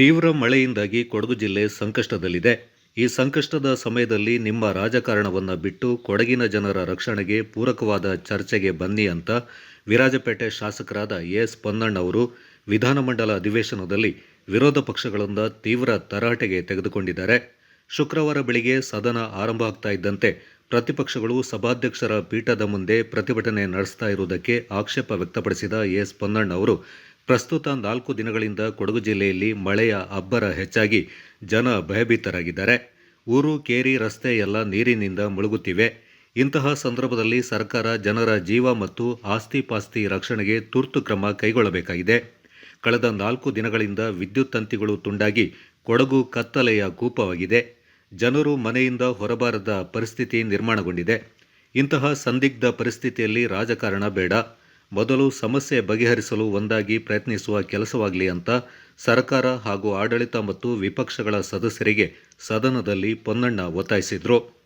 ತೀವ್ರ ಮಳೆಯಿಂದಾಗಿ ಕೊಡಗು ಜಿಲ್ಲೆ ಸಂಕಷ್ಟದಲ್ಲಿದೆ. ಈ ಸಂಕಷ್ಟದ ಸಮಯದಲ್ಲಿ ನಿಮ್ಮ ರಾಜಕಾರಣವನ್ನು ಬಿಟ್ಟು ಕೊಡಗಿನ ಜನರ ರಕ್ಷಣೆಗೆ ಪೂರಕವಾದ ಚರ್ಚೆಗೆ ಬನ್ನಿ ಅಂತ ವಿರಾಜಪೇಟೆ ಶಾಸಕರಾದ ಎಸ್ ಪೊನ್ನಣ್ಣ ಅವರು ವಿಧಾನಮಂಡಲ ಅಧಿವೇಶನದಲ್ಲಿ ವಿರೋಧ ಪಕ್ಷಗಳಿಂದ ತೀವ್ರ ತರಾಟೆಗೆ ತೆಗೆದುಕೊಂಡಿದ್ದಾರೆ. ಶುಕ್ರವಾರ ಬೆಳಿಗ್ಗೆ ಸದನ ಆರಂಭ ಆಗ್ತಾ ಇದ್ದಂತೆ ಪ್ರತಿಪಕ್ಷಗಳು ಸಭಾಧ್ಯಕ್ಷರ ಪೀಠದ ಮುಂದೆ ಪ್ರತಿಭಟನೆ ನಡೆಸ್ತಾ ಇರುವುದಕ್ಕೆ ಆಕ್ಷೇಪ ವ್ಯಕ್ತಪಡಿಸಿದ ಎಸ್ ಪೊನ್ನಣ್ಣ ಅವರು ಪ್ರಸ್ತುತ ನಾಲ್ಕು ದಿನಗಳಿಂದ ಕೊಡಗು ಜಿಲ್ಲೆಯಲ್ಲಿ ಮಳೆಯ ಅಬ್ಬರ ಹೆಚ್ಚಾಗಿ ಜನ ಭಯಭೀತರಾಗಿದ್ದಾರೆ. ಊರು ಕೇರಿ, ರಸ್ತೆ ಎಲ್ಲ ನೀರಿನಿಂದ ಮುಳುಗುತ್ತಿವೆ. ಇಂತಹ ಸಂದರ್ಭದಲ್ಲಿ ಸರ್ಕಾರ ಜನರ ಜೀವ ಮತ್ತು ಆಸ್ತಿ ಪಾಸ್ತಿ ರಕ್ಷಣೆಗೆ ತುರ್ತು ಕ್ರಮ ಕೈಗೊಳ್ಳಬೇಕಾಗಿದೆ. ಕಳೆದ ನಾಲ್ಕು ದಿನಗಳಿಂದ ವಿದ್ಯುತ್ ತಂತಿಗಳು ತುಂಡಾಗಿ ಕೊಡಗು ಕತ್ತಲೆಯ ಕೂಪವಾಗಿದೆ. ಜನರು ಮನೆಯಿಂದ ಹೊರಬಾರದ ಪರಿಸ್ಥಿತಿ ನಿರ್ಮಾಣಗೊಂಡಿದೆ. ಇಂತಹ ಸಂದಿಗ್ಧ ಪರಿಸ್ಥಿತಿಯಲ್ಲಿ ರಾಜಕಾರಣ ಬೇಡ. ಮೊದಲು ಸಮಸ್ಯೆ ಬಗೆಹರಿಸಲು ಒಂದಾಗಿ ಪ್ರಯತ್ನಿಸುವ ಕೆಲಸವಾಗಲಿ ಅಂತ ಸರ್ಕಾರ ಹಾಗೂ ಆಡಳಿತ ಮತ್ತು ವಿಪಕ್ಷಗಳ ಸದಸ್ಯರಿಗೆ ಸದನದಲ್ಲಿ ಪೊನ್ನಣ್ಣ ಒತ್ತಾಯಿಸಿದರು.